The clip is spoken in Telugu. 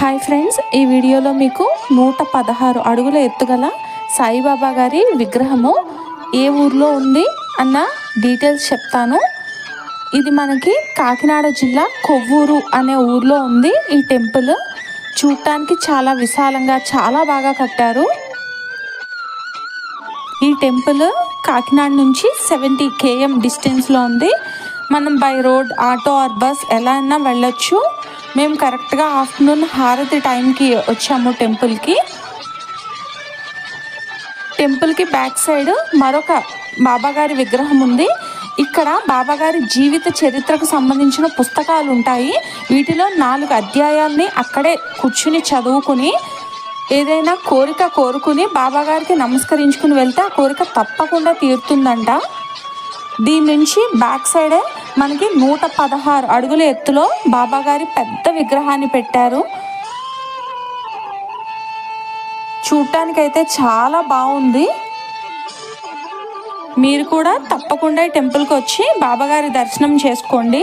హాయ్ ఫ్రెండ్స్ ఈ వీడియోలో మీకు నూట పదహారు అడుగుల ఎత్తుగల సాయిబాబా గారి విగ్రహము ఏ ఊర్లో ఉంది అన్న డీటెయిల్స్ చెప్తాను. ఇది మనకి కాకినాడ జిల్లా కొవ్వూరు అనే ఊర్లో ఉంది. ఈ టెంపుల్ చూడటానికి చాలా విశాలంగా చాలా బాగా కట్టారు. ఈ టెంపుల్ కాకినాడ నుంచి సెవెంటీ కేఎం డిస్టెన్స్లో ఉంది. మనం by road auto or bus ఎలా అయినా వెళ్ళొచ్చు. మేము కరెక్ట్గా ఆఫ్టర్నూన్ హారతి టైంకి వచ్చాము టెంపుల్కి. టెంపుల్కి బ్యాక్ సైడ్ మరొక బాబాగారి విగ్రహం ఉంది. ఇక్కడ బాబాగారి జీవిత చరిత్రకు సంబంధించిన పుస్తకాలు ఉంటాయి. వీటిలో నాలుగు అధ్యాయాల్ని అక్కడే కూర్చుని చదువుకుని ఏదైనా కోరిక కోరుకుని బాబాగారికి నమస్కరించుకుని వెళ్తే ఆ కోరిక తప్పకుండా తీరుతుందంట. దీని నుంచి బ్యాక్ సైడే మనకి నూట పదహారు అడుగుల ఎత్తులో బాబాగారి పెద్ద విగ్రహాన్ని పెట్టారు. చూడటానికైతే చాలా బాగుంది. మీరు కూడా తప్పకుండా టెంపుల్కి వచ్చి బాబాగారి దర్శనం చేసుకోండి.